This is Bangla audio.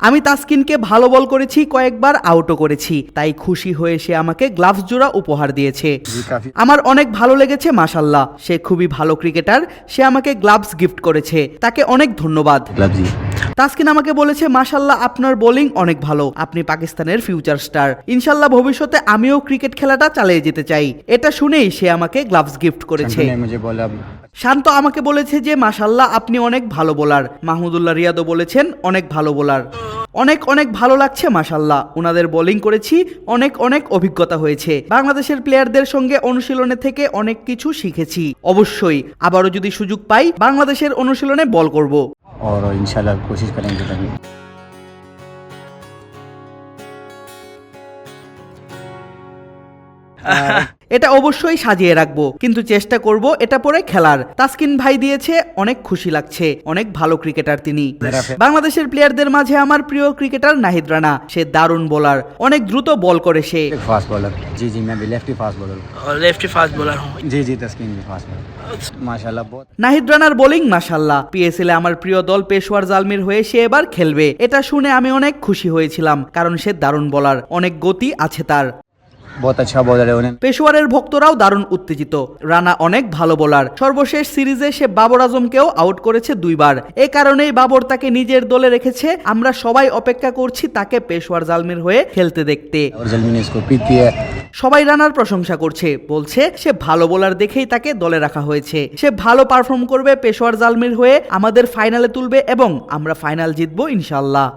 আমি তাসকিনকে ভালো বল করেছি কয়েকবার আউটও করেছি। তাই খুশি হয়ে সে আমাকে গ্লাভস জোড়া উপহার দিয়েছে। আমার অনেক ভালো লেগেছে মাসাল্লাহ সে খুবই ভালো ক্রিকেটার সে আমাকে গ্লাভস গিফট করেছে। তাকে অনেক ধন্যবাদ। তাসকিন আমাকে বলেছে মাসাল্লাহ আপনার বোলিং অনেক ভালো। আপনি পাকিস্তানের ফিউচার স্টার ইনশাল্লাহ ভবিষ্যতে আমিও ক্রিকেট খেলাটা চালিয়ে যেতে চাই। এটা শুনেই সে আমাকে গ্লাভস গিফট করেছে। শান্ত আমাকে বলেছে যে মাসাল্লাহ আপনি অনেক ভালো বোলার মাহমুদুল্লাহ রিয়াদও বলেছেন অনেক ভালো বোলার অনেক অনেক ভালো লাগছে মাসাল্লাহ ওনাদের বোলিং করেছি অনেক অনেক অভিজ্ঞতা হয়েছে বাংলাদেশের প্লেয়ারদের সঙ্গে অনুশীলনে থেকে অনেক কিছু শিখেছি অবশ্যই আবারও যদি সুযোগ পাই বাংলাদেশের অনুশীলনে বল করব और इंशाल्लाह कोशिश करेंगे तभी এটা অবশ্যই সাজিয়ে রাখবো কিন্তু চেষ্টা করব এটা পরে খেলার তাসকিন ভাই দিয়েছে অনেক খুশি লাগছে অনেক ভালো ক্রিকেটার তিনি বাংলাদেশের প্লেয়ারদের মাঝে আমার প্রিয় ক্রিকেটার নাহিদ রানা সে দারুণ বোলার অনেক দ্রুত বল করে সে एक फास्ट बॉलर जी जी मैं भी लेफ्टी फास्ट बॉलर हूँ और लेफ्टी फास्ट बॉलर हूँ जी जी तस्कीन भी फास्ट बॉलर माशाल्लाह बहुत নাহিদ রানার বোলিং মাসাল্লাহ পিএসএল আমার প্রিয় দল পেশোয়ার জালমির হয়ে সে এবার খেলবে এটা শুনে আমি অনেক খুশি হয়েছিলাম কারণ সে দারুণ বোলার অনেক গতি আছে তার बहुत अच्छा बॉलर है उन्हें পেশোয়ারের ভক্তরাও দারুণ উত্তেজিত রানা অনেক ভালো বোলার সর্বশেষ সিরিজে সে বাবর আজমকেও আউট করেছে দুইবার এ কারণেই বাবর তাকে নিজের দলে রেখেছে আমরা সবাই অপেক্ষা করছি তাকে পেশোয়ার জালমির হয়ে খেলতে দেখতে और जलमी ने इसको पिक किया সবাই রানার প্রশংসা করছে বলছে সে ভালো বোলার দেখেই তাকে দলে রাখা হয়েছে সে ভালো পারফর্ম করবে পেশোয়ার জালমির হয়ে আমাদের ফাইনালে তুলবে এবং আমরা ফাইনাল জিতবো ইনশাল্লাহ